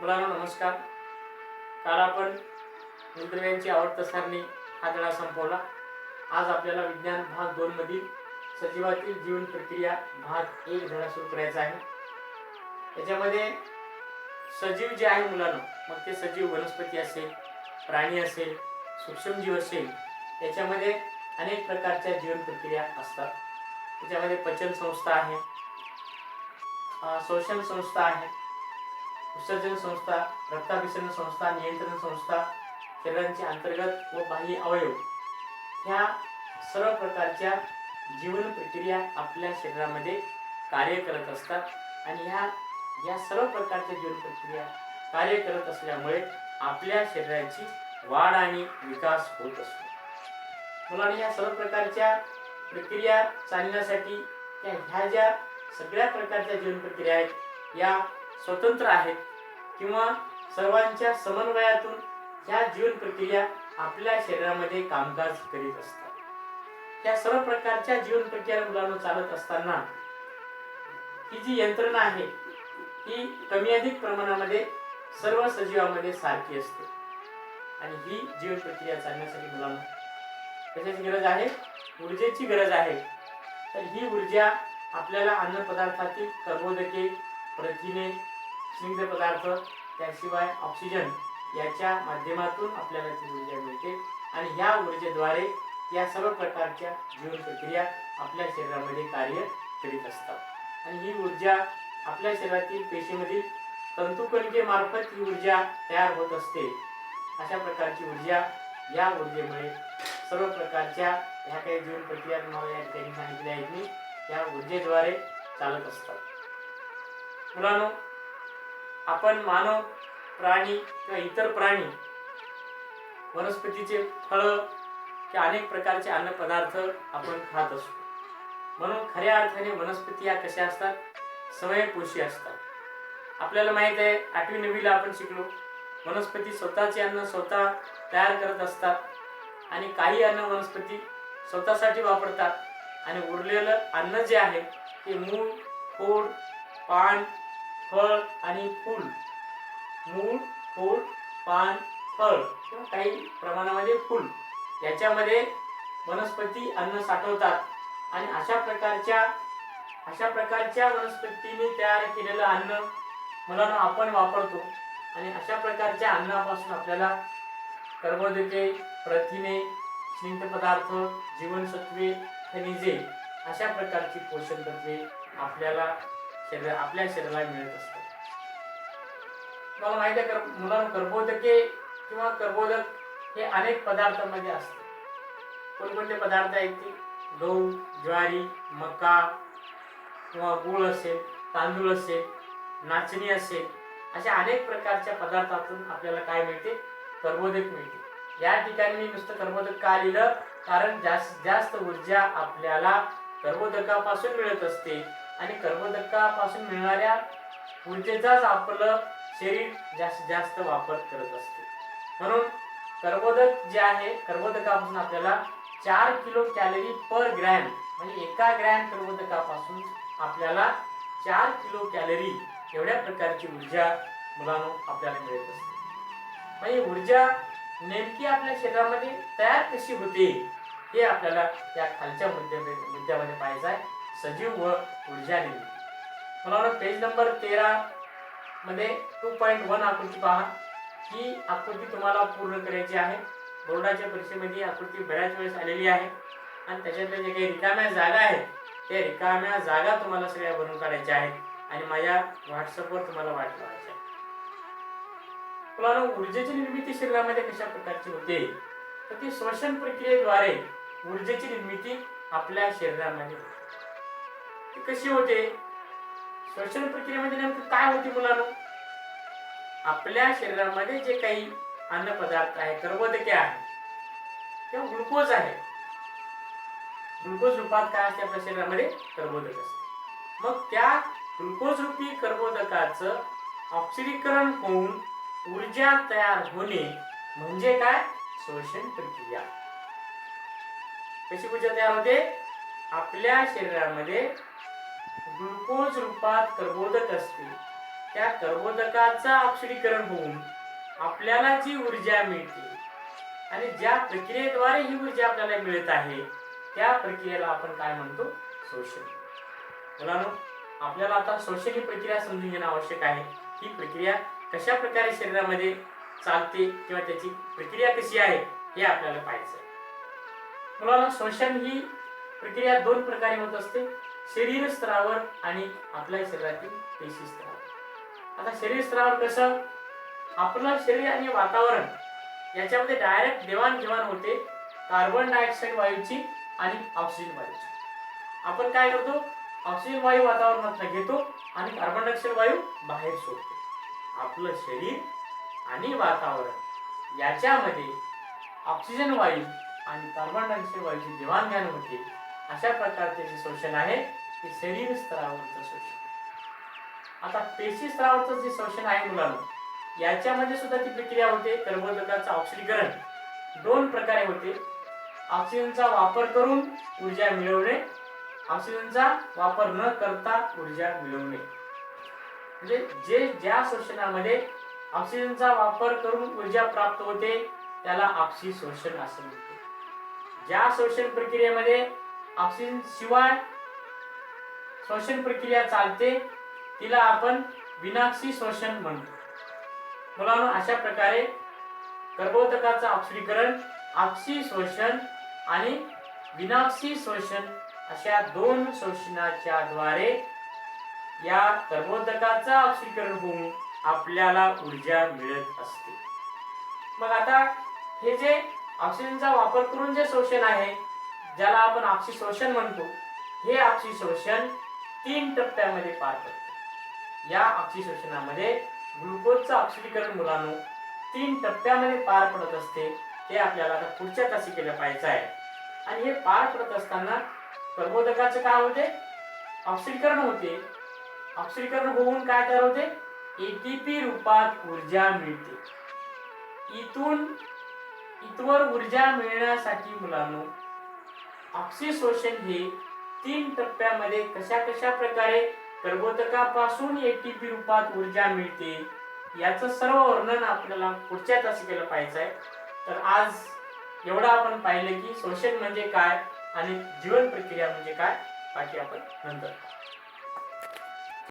मुलांना नमस्कार. काल आपण मंत्रव्यांची आवडता सारणी हा धडा संपवला. आज आपल्याला विज्ञान भाग दोन मधील सजीवातील जीवन प्रक्रिया भाग एक धडा सुरू करायचा आहे. त्याच्यामध्ये सजीव जे आहे मुलांना मग ते सजीव वनस्पती असेल प्राणी असेल सूक्ष्मजीव असेल त्याच्यामध्ये अनेक प्रकारच्या जीवन प्रक्रिया असतात. त्याच्यामध्ये पचन संस्था आहे. शोषण संस्था आहे. उत्सर्जन संस्था रक्ताभिसरण संस्था नियंत्रण संस्था शरीरांचे अंतर्गत व बाह्य अवयव ह्या सर्व प्रकारच्या जीवन प्रक्रिया आपल्या शरीरामध्ये कार्य करत असतात. आणि ह्या या सर्व प्रकारच्या जीवन प्रक्रिया कार्य करत असल्यामुळे आपल्या शरीराची वाढ आणि विकास होत असतो. मुलांनी या सर्व प्रकारच्या प्रक्रिया चालण्यासाठी त्या ह्या ज्या सगळ्या प्रकारच्या जीवन प्रक्रिया आहेत या स्वतंत्र आहेत किंवा सर्वांच्या समन्वयातून ह्या जीवन प्रक्रिया आपल्या शरीरामध्ये कामकाज करीत असतात. या सर्व प्रकारच्या जीवन प्रक्रिया मुलांना चालत असताना ही जी यंत्रणा आहे ही कमी अधिक प्रमाणामध्ये सर्व सजीवामध्ये सारखी असते. आणि ही जीवन प्रक्रिया चालण्यासाठी मुलांना कशाची गरज आहे? ऊर्जेची गरज आहे. तर ही ऊर्जा आपल्याला अन्नपदार्थातील कर्बोदके प्रथिने स्निग्ध पदार्थ त्याशिवाय ऑक्सिजन याच्या माध्यमातून आपल्याला ती ऊर्जा मिळते. आणि ह्या ऊर्जेद्वारे या सर्व प्रकारच्या जीवन प्रक्रिया आपल्या शरीरामध्ये कार्य करीत असतात. आणि ही ऊर्जा आपल्या शरीरातील पेशीमधील तंतुकणिकेमार्फत ही ऊर्जा तयार होत असते. अशा प्रकारची ऊर्जा या ऊर्जेमुळे सर्व प्रकारच्या ह्या काही जीवन प्रक्रिया तुम्हाला या ठिकाणी सांगितल्या आहेत मी. या ऊर्जेद्वारे चालत असतात. मुलांनो आपण मानव प्राणी किंवा इतर प्राणी वनस्पतीचे फळं किंवा अनेक प्रकारचे अन्नपदार्थ आपण खात असतो. म्हणून खऱ्या अर्थाने वनस्पती या कशा असतात? समयपोषी असतात. आपल्याला माहीत आहे आठवी नववीला आपण शिकलो. वनस्पती स्वतःचे अन्न स्वतः तयार करत असतात. आणि काही अन्न वनस्पती स्वतःसाठी वापरतात. आणि उरलेलं अन्न जे आहे ते मूळ खोड पान फळ आणि फूल. मूळ फूल पान फळ किंवा काही प्रमाणामध्ये फूल. याच्यामध्ये वनस्पती अन्न साठवतात. आणि अशा प्रकारच्या अशा प्रकारच्या वनस्पतीने तयार केलेलं अन्न मुलांना आपण वापरतो. आणि अशा प्रकारच्या अन्नापासून आपल्याला कर्बोदके प्रथिने स्निग्ध पदार्थ जीवनसत्वे खनिजे अशा प्रकारची पोषण तत्वे आपल्याला शरीर आपल्या शरीराला मिळत असतं. मला माहिती आहे कर मुलांना कर्बोदके किंवा कर्बोदक हे अनेक पदार्थांमध्ये असतात कोणकोणते पदार्थ आहेत ते? गहू ज्वारी मका किंवा गूळ असेल तांदूळ असेल नाचणी असेल अशा अनेक प्रकारच्या पदार्थातून आपल्याला काय मिळते? कर्बोदक मिळते. या ठिकाणी मी नुसतं कर्बोदक का लिहिलं? कारण जास्त जास्त ऊर्जा आपल्याला कर्बोदकापासून मिळत असते. आणि कर्बोदकापासून मिळणाऱ्या ऊर्जेचाच आपलं शरीर जास्तीत जास्त वापर करत असते. म्हणून कर्बोदक जे आहे कर्बोदकापासून आपल्याला चार किलो कॅलरी पर ग्रॅम म्हणजे एका ग्रॅम कर्बोदकापासून आपल्याला चार किलो कॅलरी एवढ्या प्रकारची ऊर्जा मुलांनो आपल्याला मिळत असते. म्हणजे ऊर्जा नेमकी आपल्या शरीरामध्ये तयार कशी होते हे आपल्याला या खालच्या मुद्द्यामध्ये मुद्द्यामध्ये पाहायचं आहे. सजीव व ऊर्जा निर्मिती मला पेज नंबर तेरा मध्ये टू पॉईंट वन आकृती पहा. ही आकृती तुम्हाला पूर्ण करायची आहे. बोर्डाच्या परीक्षेमध्ये आकृती बऱ्याच वेळेस आलेली आहे. आणि त्याच्यातल्या जे काही रिकाम्या जागा आहेत त्या रिकाम्या जागा तुम्हाला सगळ्या भरून काढायच्या आहेत. आणि माझ्या व्हॉट्सअपवर तुम्हाला वाट लावायची आहे. ऊर्जेची निर्मिती शरीरामध्ये कशा प्रकारची होते? तर ती श्वसन प्रक्रियेद्वारे ऊर्जेची निर्मिती आपल्या शरीरामध्ये होते. ती कशी होते? श्वसन प्रक्रियेमध्ये नेमकं काय होते मुलांनो? आपल्या शरीरामध्ये जे काही अन्नपदार्थ आहे कर्बोदके आहे किंवा ग्लुकोज आहे. ग्लुकोज रूपात काय असते? आपल्या शरीरामध्ये कर्बोदक असते. मग त्या ग्लुकोज रूपी कर्बोदकाचं ऑक्सिडीकरण होऊन ऊर्जा तयार होणे म्हणजे काय? शोषण प्रक्रिया. कशी ऊर्जा तयार होते? आपल्या शरीरामध्ये ग्लुकोज रूपात कर्बोदक असते. त्या कर्बोदकाचा ऑक्सिडीकरण होऊन आपल्याला जी ऊर्जा मिळते आणि ज्या प्रक्रियेद्वारे ही ऊर्जा आपल्याला मिळत आहे त्या प्रक्रियेला आपण काय म्हणतो? शोषण. मुलांनो आपल्याला आता शोषण ही प्रक्रिया समजून घेणं आवश्यक आहे. ही प्रक्रिया कशा प्रकारे शरीरामध्ये चालते किंवा त्याची प्रक्रिया कशी आहे हे आपल्याला पाहायचं आहे मुलांना शोषण ही प्रक्रिया दोन प्रकारे होत असते. शरीर स्तरावर आणि आपल्या शरीरातील पेशी स्तरावर. आता शरीर स्तरावर कसं? आपलं शरीर आणि वातावरण याच्यामध्ये डायरेक्ट देवाणघेवाण होते कार्बन डायऑक्साईड वायूची आणि ऑक्सिजन वायूची. आपण काय करतो? ऑक्सिजन वायू वातावरणात घेतो आणि कार्बन डायऑक्साईड वायू बाहेर सोडतो. आपलं शरीर आणि वातावरण याच्यामध्ये ऑक्सिजन वायू आणि कार्बन डायऑक्साईड वायूची देवाणघेवाण होते. अशा प्रकारचे जे शोषण आहे ते शरीर स्तरावरचं शोषण. आता पेशी स्तरावरचं जे शोषण आहे मुलांना याच्यामध्ये सुद्धा ती प्रक्रिया होते. कर्बोदकाचं ऑक्सिडीकरण दोन प्रकारे होते. ऑक्सिजनचा वापर करून ऊर्जा मिळवणे ऑक्सिजनचा वापर न करता ऊर्जा मिळवणे. म्हणजे जे ज्या शोषणामध्ये ऑक्सिजनचा वापर करून ऊर्जा प्राप्त होते त्याला ऑक्सी शोषण असं म्हणतो ज्या शोषण प्रक्रियेमध्ये ऑक्सिजन शिवाय शोषण प्रक्रिया चालते तिला आपण विनाक्षी शोषण म्हणतो. मुलांनो अशा प्रकारे कर्बोदकाचं ऑक्सिडीकरण ऑक्सी शोषण आणि विनाक्षी शोषण अशा दोन शोषणाच्या द्वारे या कर्बोदकाचा ऑक्सिडीकरण होऊन आपल्याला ऊर्जा मिळत असते. मग आता हे जे ऑक्सिजनचा वापर करून जे शोषण आहे ज्याला आपण आपसी शोषण म्हणतो हे आपसी शोषण तीन टप्प्यामध्ये पार पडते. या आपसी शोषणामध्ये ग्लुकोजचं ऑक्सिडीकरण मुलांनो तीन टप्प्यामध्ये पार पडत असते हे आपल्याला आता पुढच्या तसे केलं पाहिजे आहे. आणि हे पार पडत असताना कर्बोदकाचं काय होते? ऑक्सिडीकरण होते. ऑक्सिडीकरण होऊन काय तयार होते? एटीपी रूपात ऊर्जा मिळते. इथून इथवर ऊर्जा मिळण्यासाठी मुलांनो ऑक्सिशोषण हे तीन टप्प्यामध्ये कशा कशा प्रकारे कर्बोदकापासून एटीपी रूपात ऊर्जा मिळते याचं सर्व वर्णन आपल्याला पुढच्या तासिकेला पाहायचं आहे. तर आज एवढं आपण पाहिलं की शोषण म्हणजे काय आणि जीवन प्रक्रिया म्हणजे काय बाकी आपण नंतर